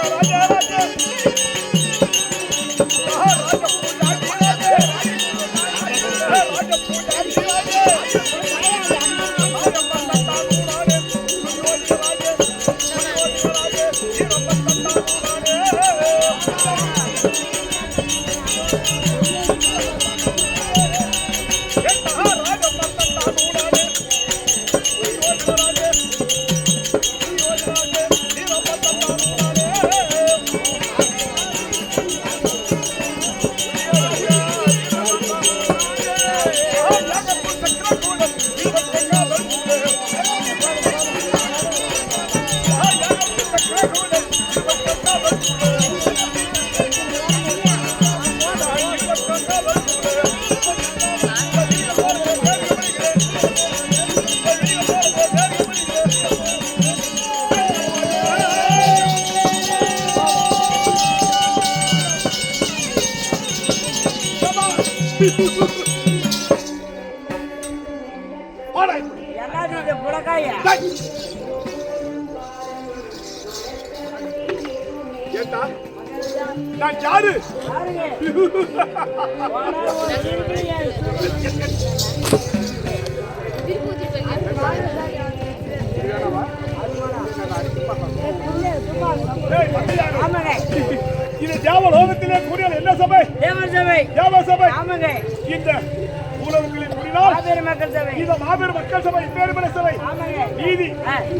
போடா இப்படி. எல்லாரும் நான் யாரு இது தேவலோகத்திலே என்ன சபை தேவர் சபை ஆமாங்க இந்த உலகத்திலே கூடினால் மாபெரும் மக்கள் சபை. இந்த மாபெரும் மக்கள் சபை இப்பேற்பட்ட சபை. ஆமாங்க நீதி.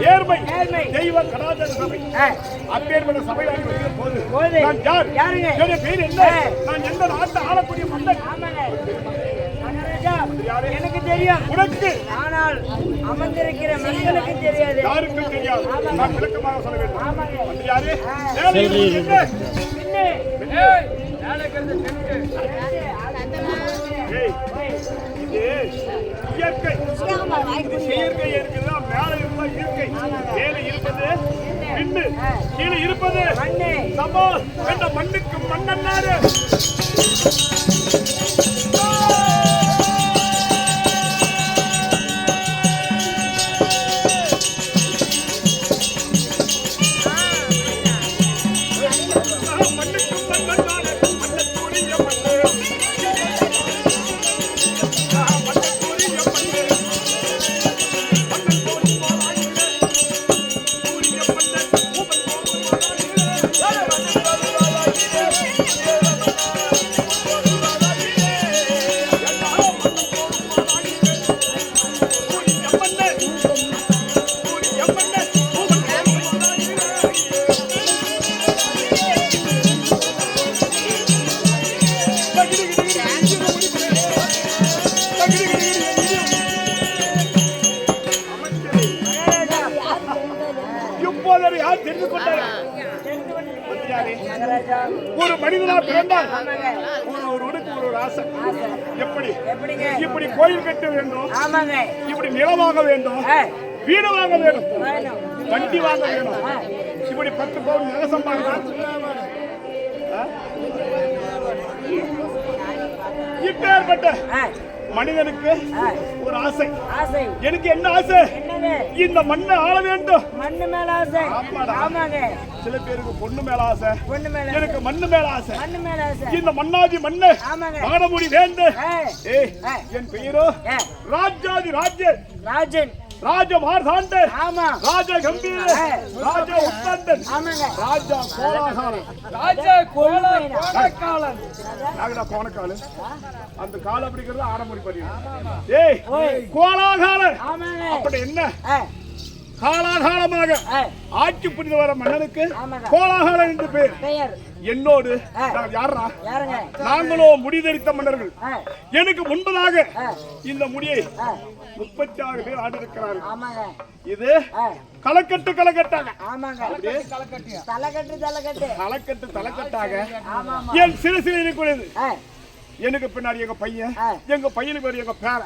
நேர்மை நேர்மை. தெய்வ கடாச்சார சபை. ஆ, அப்பேற்பட்ட சபையாகி வருகிற போது. நான் யார்? யாருங்க? என்னுடைய பேர் என்ன. நான் எந்த நாட்டை ஆளக்கூடிய மன்னன் ஆமாங்க? எனக்கு தெரியும். உனக்கு? ஆனால் அமர்ந்திருக்கிற மக்களுக்கு தெரியாது. யாருக்கும் தெரியாது. நான் விளக்கமாக சொல்ல வேண்டும். ஆமாங்க யாரு? இயற்கை செயற்கை இருக்குதா மேல இருந்தா இயற்கை மேல இருப்பது பின்னு கீழே இருப்பது. சமோ என்ற மண்ணுக்கு மண்ணன்னாரு மனிதனா பிறந்தால் ஒரு ஒருவனுக்கு ஒரு ஒரு ஆசை. எப்படி? எப்படிங்க? இப்படி கோயில் கட்ட வேண்டும். ஆமாங்க. இப்படி நிலம் வாங்க வேண்டும். வீடு வாங்க வேண்டும். வேணும். வண்டி வாங்க வேணும் இப்படி பத்து பவுன் நில சம்பாதிக்கணும்? இப்பேற்பட்ட மனிதனுக்கு ஒரு ஆசை. ஆசை. எனக்கு என்ன ஆசை? இந்த மண்ணை ஆள வேண்டும். மண்ணு மேல ஆசை. ஆமாங்க. சில பேருக்கு பொண்ணு மேல ஆசை. பொண்ணு மேல. எனக்கு மண்ணு மேல ஆசை. மண்ணு மேல ஆசை. இந்த மண்ணாதி மண்ணு. ஆமாங்க. மாடமுடி வேண்டு. ஆ, ஏய் ஆ. என் பெயரோ? ராஜாதி ராஜ்ய ராஜன். ராஜ மார்தாண்ட ஆமா. ராஜ கம்பீர. ராஜ உத்தந்தன். ஆமாங்க. ராஜா கோலாகாலன் ராஜா கோலக்காலன் நாகடா கோணக்காலு? அந்த காலம் அப்படிங்கிறது ஆடமுடி பதிவு ஏய் கோலாகாலன் ஆமாங்க. அப்படி என்ன? காலாகாலமாக ஆட்சி புரிந்து வர மன்னனுக்கு. கோலாகாலன் என்று பேர். பெயர். என்னோடு யாரா நாங்களோ முடிதரித்த மன்னர்கள். எனக்கு முன்பதாக இந்த முடியை முப்பத்தி ஆறு பேர் ஆண்டிருக்கிறார்கள் ஆமாங்க. இது களக்கட்டாக. ஆமாங்க. தலைக்கட்டு தலைக்கட்டு. தலைக்கட்டாக. என் சிறு சிறு இருக்கிறது எனக்கு பின்னாடி எங்க பையன். எங்க பையனுக்கு பேர் எங்க பேர.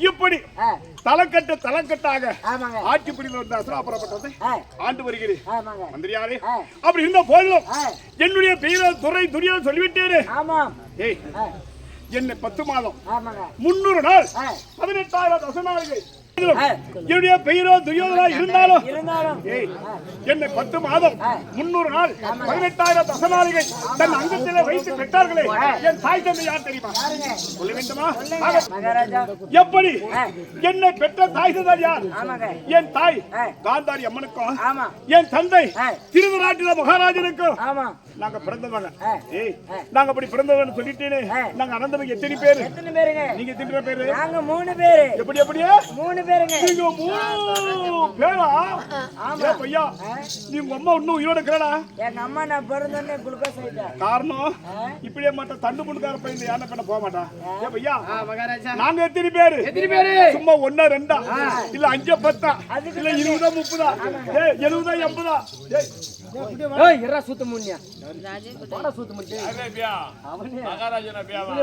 இப்படி தலைக்கட்டு தலைக்கட்டாக ஆமாங்க. ஆட்சி பிடிந்து வந்த அசுராபுரப்பட்டது ஆ, ஆண்டு வருகிறேன். மந்திரியாரே. அப்படி இருந்த போதிலும் என்னுடைய பெயரை துறை துரியா சொல்லிவிட்டேனே. ஏய் என்னை பத்து மாதம். முன்னூறு நாள் பதினெட்டாயிரம் தசநாளிகை. என்னுடைய பெயரோ துரியோதனா இருந்தாலும் என்னை பத்து மாதம் முன்னூறு நாள் பதினெட்டாயிரம் தசநாளிகை தன் அங்கத்திலே வைத்து பெற்றார்களே. என் தாய் தந்தை யார் தெரியுமா? சொல்ல வேண்டுமா? எப்படி? என்னை பெற்ற தாய் தந்தை யார்? என் தாய் காந்தாரி அம்மனுக்கும் என் தந்தை ஆ. திருநாட்டில மகாராஜனுக்கும் நாங்க பிறந்தவங்க. நாங்க அப்படி பிறந்தவங்க சொல்லிட்டேனே. ஆ. நாங்க அனந்தவங்க எத்தனை பேரு? நீங்க எத்தனை பேரு? நாங்க மூணு பேரு. எப்படி எப்படியே? மூணு பேருங்க. நீங்க மூணு பேரா? ஏ பையா நீ உங்க அம்மா இன்னும் உயிரோட இருக்கிறடா எங்க அம்மா நான் பிறந்தோடனே குளுக்கோஸ் ஆயிட்டேன். காரணம் இப்படியே மாட்டா தண்டு முண்டுக்கார பையன் யானை பண்ண போக மாட்டா. ஏ பையா நாங்க எத்தனை பேரு? எத்தனை பேரு? சும்மா ஒன்னா ரெண்டா? இல்ல அஞ்சா பத்தா? இல்ல இருபதா முப்பதா? ஏய் எழுபதா எண்பதா?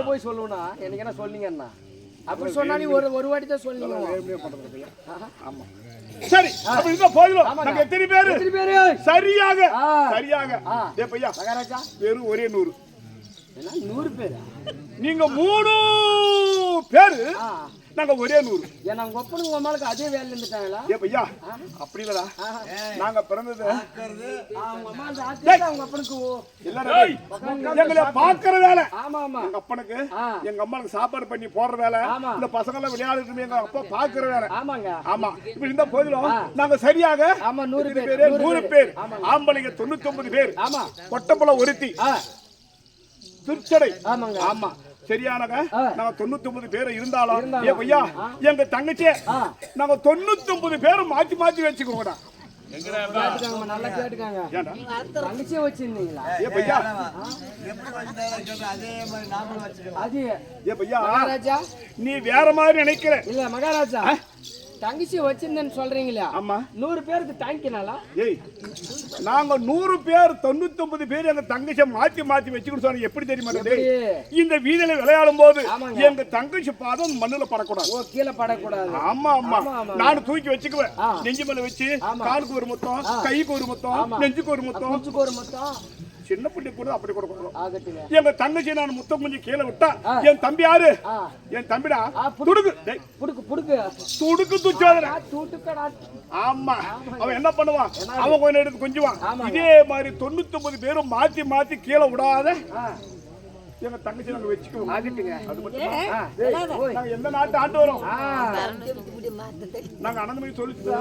போய். சொல்லுவனா எனக்கு என்ன அண்ணா அப்படி சொன்னா நீ ஒரு ஒரு வாட்டி தான் சொன்னீங்க சரி அப்ப இருந்தா போயிடும் நாங்க எத்தனை பேரு? எத்தனை பேரு? சரியாக ஆ. சரியாக. ஆ. ஏ பையா மகாராஜா. வெறும் ஒரே நூறு. என்ன? நூறு பேரா? நீங்க மூணு பேரு ஆ. நாங்க ஒரே நூறு. ஏன்னா உங்க ஒப்பனுக்கு உங்க அம்மாளுக்கு அதே வேலையில இருந்துட்டாங்களா? ஏ பையா? அப்படி இல்லடா. நாங்க பிறந்தது அவங்க அப்பனுக்கு. ஓ எல்லாரும் எங்களை பாக்குற வேலை. ஆமா ஆமா. எங்க அப்பனுக்கு. எங்க அம்மாவுக்கு சாப்பாடு பண்ணி போடுற வேலை. ஆமா. இந்த பசங்க எல்லாம் விளையாடிட்டு எங்க அப்பா பாக்குற வேலை. ஆமாங்க. ஆமா. இப்ப இந்த போதிலும் நாங்க சரியாக ஆமா நூறு பேர்? நூறு பேர். ஆம்பளைங்க தொண்ணூத்தி ஒன்பது பேர். ஆமா. கொட்டப்புல ஒருத்தி. திருச்சடை. ஆமாங்க. ஆமா. சரியானங்க ஆ. நாங்க தொண்ணூத்தி ஒன்பது பேர் இருந்தாலும். ஏ பையா எங்க தங்கச்சி நாங்க தொண்ணூத்தி ஒன்பது பேரும் மாத்தி மாத்தி வச்சுக்கோங்கடா கேட்டுக்காங்கம்மா நல்லா கேட்டுக்காங்க. தங்கச்சியே வச்சிருந்தீங்களா? ஏ பையா அது ஏ பையா மகாராஜா? நீ வேற மாதிரி நினைக்கிற. இல்ல மகாராஜா. தங்கச்சி வச்சிருந்தேன்னு சொல்றீங்களா ஆமா நூறு பேருக்கு தாங்கினாலா ஏய் நாங்க நூறு பேர் தொண்ணூத்தி ஒன்பது பேர் எங்க தங்கச்சியை மாத்தி மாத்தி வச்சுக்கிட்டு சொன்ன எப்படி தெரியுமா? இந்த வீதியில விளையாடும் போது. எங்க தங்கச்சி பாதம் மண்ணுல படக்கூடாது ஓ கீழே படக்கூடாது ஆமா ஆமா. நானும் தூக்கி வச்சுக்குவேன். நெஞ்சு மேல வச்சு. காலுக்கு ஒரு முத்தம் கைக்கு ஒரு முத்தம். நெஞ்சுக்கு ஒரு முத்தம் ஒரு மொத்தம் சின்ன பிள்ளை கூட அப்படி கொடுக்கணும். எங்க தங்கச்சி நான் முத்தம் கொஞ்சம் கீழே விட்டா. என் தம்பி யாரு? என் தம்பிடா? துடுக்கு. புடுக்கு புடுக்கு. துடுக்கு துச்சோதனை ஆமா. அவன் என்ன பண்ணுவான்? அவன் கொஞ்சம் எடுத்து கொஞ்சுவான். இதே மாதிரி தொண்ணூத்தி ஒன்பது பேரும் மாத்தி மாத்தி கீழே விடாத எங்க தங்கச்சி நாங்க வச்சுக்குவோம். ஆகட்டுங்க அது மட்டும். நாங்க எந்த நாட்டு ஆண்டு வரோம்? நாங்க அனந்தமணி சொல்லிட்டு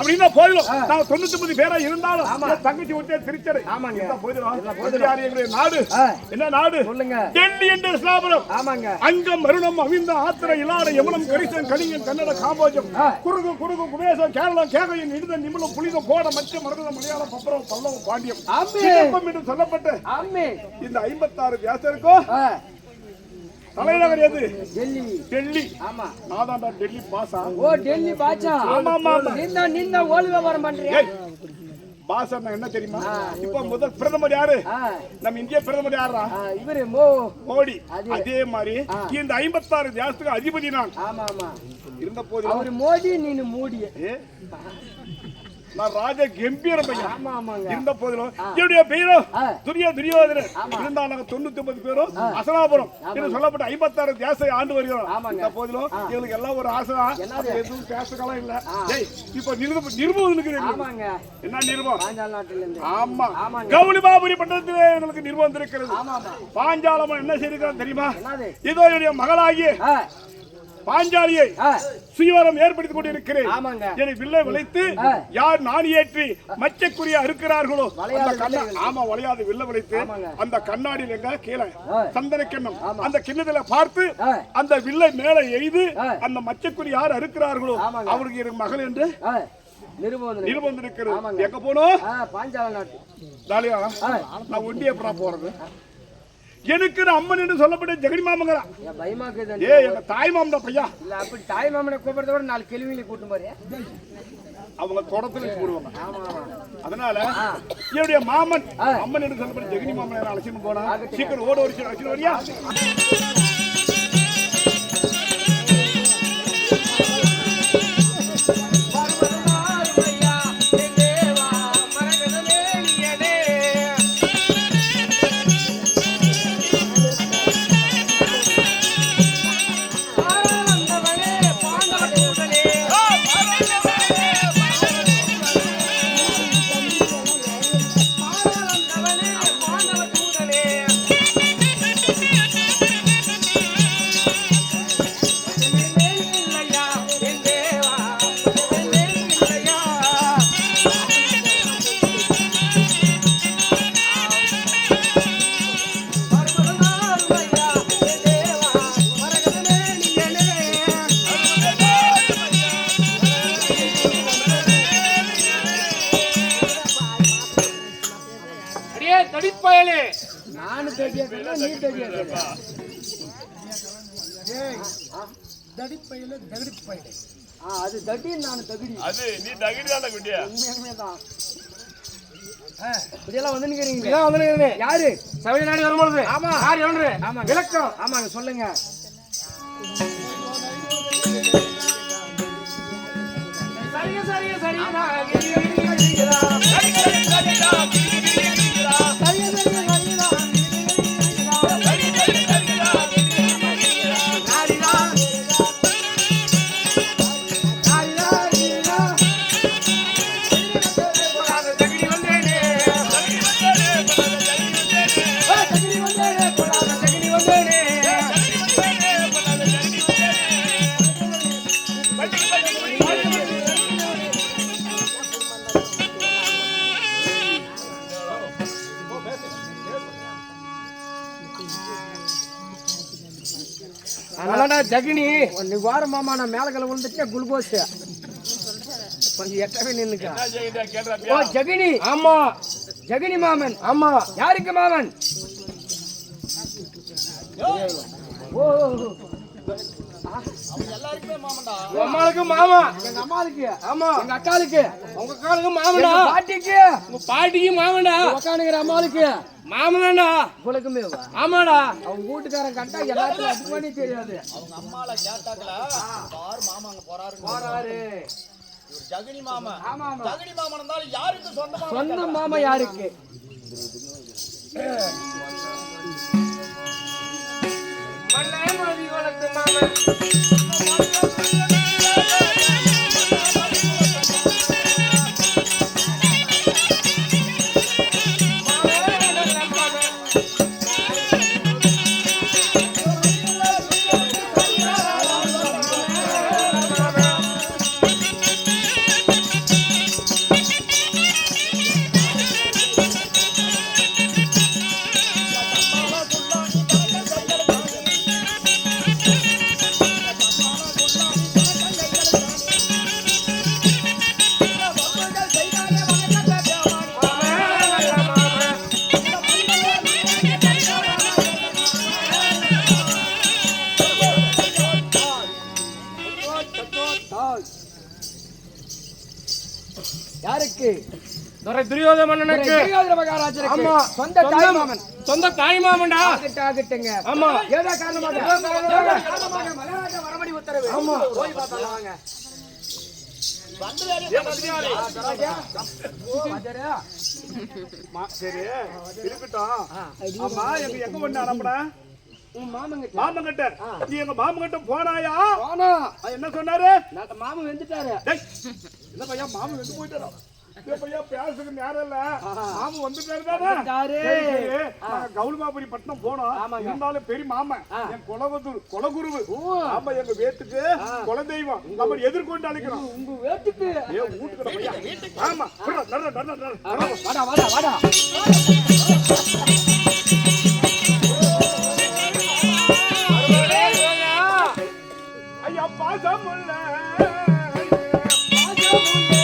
அப்படின்னா போயிடும். நாங்க தொண்ணூத்தி ஒன்பது பேரா இருந்தாலும் தங்கச்சி விட்டே திருச்சடை ஆமாங்க. போயிடும். எங்களுடைய நாடு. என்ன நாடு? சொல்லுங்க. டெல்லி என்ற ஸ்லாபனம் ஆமாங்க. அங்கம் மருணம் அவிந்த ஆத்திர இலாட யமுனம் கரிசன் கலிங்கன் கன்னட காம்போஜம். குறுகு குறுகு குபேசம் கேரளம் கேகையின் இடுத நிமிடம் புலிதம் கோட மச்ச மருதம் மலையாளம் பப்பரம் பல்லவம் பாண்டியம். சிதம்பரம் என்று சொல்லப்பட்ட இந்த ஐம்பத்தாறு வியாசருக்கும் தலைநகர் எது? டெல்லி. டெல்லி. ஆமா. நான் தான்டா டெல்லி பாசா. ஓ டெல்லி பாச்சா. ஆமா, ஆமா. நீந்தா நீந்தா ஓல் வியாபாரம் பண்றியா? பாசன்னா என்ன தெரியுமா? இப்போ முதல் பிரதமர் யாரு? நம்ம இந்திய பிரதமர் யாரா இவரு மோடி. அது. மாதிரி இந்த ஐம்பத்தாறு தேசத்துக்கு அதிபதி நான். ஆமா ஆமா. இருந்த போது அவரு மோடி நீனு மூடி நான் ராஜ கம்பீர பையன். ஆமா ஆமாங்க. இருந்த போதிலும் என்னுடைய பெயரும் ஆ. துரிய துரியோதனர் இருந்தால் நாங்க தொண்ணூத்தி ஒன்பது பேரும் அசலாபுரம் என்று சொல்லப்பட்ட ஐம்பத்தாறு தேச ஆண்டு வருகிறோம். இந்த போதிலும் எங்களுக்கு எல்லாம் ஒரு ஆசை. எதுவும் பேசக்கலாம் இல்ல. இப்ப நிருப நிருபம். ஆமாங்க. என்ன நிருபம் ஆமா. கௌலிபாபுரி பட்டணத்திலே எங்களுக்கு நிருபம் ஆமா பாஞ்சாலமன் என்ன செய்திருக்கிறான் தெரியுமா? இதோ என்னுடைய மகளாகிய ஆ. பாஞ்சாலியை சுயவரம் ஏற்படுத்திக் கொண்டிருக்கிறேன். என்னை வில்லை விளைத்து. யார் நாணி ஏற்றி மச்சக்குரிய அறுக்கிறார்களோ அந்த கண்ணா- ஆமா வளையாது வில்ல விளைத்து. அந்த கண்ணாடியில் எங்க கீழே. சந்தன கிண்ணம். அந்த கிண்ணத்துல பார்த்து. அந்த வில்லை மேல எய்து. அந்த மச்சக்குரி யார் அறுக்கிறார்களோ. அவருக்கு எனக்கு மகள் என்று ஆமாங்க. எங்க போனோம்? பாஞ்சால நாட்டு. நான் ஒண்டியே எப்படா போறது எனக்கு அம்மன் என்று சொல்லப்பட்ட ஜெகடி மாமங்களா பயமாக்குது ஏ எங்க தாய் மாமன் பையா. இல்ல அப்படி தாய் மாமனை கூப்பிடுறத விட நாலு கேள்வியில கூட்டும் பாரு. அவங்க தொடத்துல போடுவாங்க. அதனால என்னுடைய மாமன். அம்மன் என்று சொல்லப்பட்ட ஜெகனி மாமன் அழைச்சிட்டு போனா சீக்கிரம் ஓட ஒரு அழைச்சிட்டு வரியா? நானு தடியா இருக்கேன் நீ தடியா இருக்க ஆ அது தடி நான் தகுடி அது நீ தகிடிதான குட்டியா உண்மையாதான் இப்படியெல்லாம் வந்து நிக்கிறீங்க இதான் வந்து நிக்கிறேனே. யாரு சபை நாடி வரும்பொழுது ஆமா. யார் என்று ஆமாங்க. விளக்கம் ஆமாங்க சொல்லுங்க ஜகினி நீ வார மாமா நான் மேல கல விழுந்துட்டேன் குளுக்கோஸ். கொஞ்சம் எட்டவே நின்னுக்க ஓ ஜெகினி. ஆமா. ஜெகினி மாமன். ஆமா. யாருக்கு மாமன்? ஓ. அம்மாளுக்கு மாமா. எங்க அம்மாளுக்கு? ஆமா. எங்க அக்காளுக்கு? உங்க காலுக்கு மாமனா பாட்டிக்கு? உங்க பாட்டிக்கு மாமனா உக்காந்துக்கிற அம்மாளுக்கு? மாமனாண்டா உங்களுக்குமே வா. ஆமாடா. அவங்க வீட்டுக்காரன் கண்டா எல்லாத்தையும் அது பண்ணி தெரியாது. போறாரு. ஜகனி மாமா. ஜகனி மாமன் இருந்தாலும் யாருக்கு சொந்தமா சொந்த மாமா யாருக்கு? மாமன் யாருக்கு? மன்னனுக்கு. துரியோதன மகாராஜருக்கு ஆமா. சொந்த தாய் மாமன். சொந்த தாய் மாமன்டா. ஆகட்டும் ஆகட்டுங்க. ஆமா. ஏதோ காரணமாக? மகாராஜ வரமணி உத்தரவு. ஆமா. போய் பார்த்தலாம் வாங்க. ராஜரா, சரி. இருக்கட்டும். ஆமா எங்க எங்க ஒண்ணு உன் மாமங்க மாமங்கிட்ட நீ எங்க மாமங்கிட்ட போனாயா? போனா. என்ன சொன்னாரு? மாமன் வந்துட்டாரு. டேய், என்ன பையா மாமன் வந்து போயிட்டாரா? பேசுறதுக்கு நேரம் இல்ல. மாமன் வந்துட்டாரு தானே? கவுளமாபுரி பட்டணம் போனோம். இருந்தாலும் பெரிய மாமன். என் குலகுரு குலகுருவு. ஓ. ஆமா எங்க வீட்டுக்கு குலதெய்வம். நம்ம எதிர்கொண்டு அழைக்கிறோம். உங்க வேட்டுக்கு. ஏ வீட்டுக்கு பையா. ஆமா. விட்றா, நட, நட, நட, நட. வாடா வாடா வாடா. Thank you.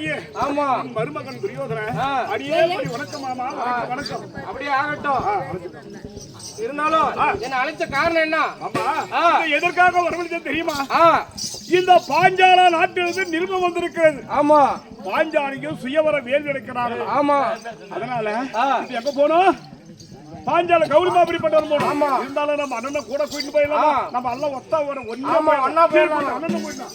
பிள்ளையாகிய ஆமா. உன் மருமகன் துரியோதன ஆ. அடியே போய் வணக்கம் மாமா வணக்கம் வணக்கம். அப்படியே ஆகட்டும். இருந்தாலும் என்ன அழைச்ச காரணம் என்ன? ஆமா. எதற்காக வரவழைச்சது தெரியுமா? இந்த பாஞ்சால நாட்டிலிருந்து நிருபம் வந்திருக்கிறது ஆமா. பாஞ்சாலிக்கும் சுயவர வேல் ஆமா. அதனால எங்க போனோம்? பாஞ்சால கௌரி மாபுரிப்பட்டவன் போனோம் ஆமா. இருந்தாலும் நம்ம அண்ணனை கூட கூட்டிட்டு போயிடலாம். நம்ம எல்லாம் ஒத்தா வர ஒன்னா போயிடலாம். அண்ணனை போயிடலாம்.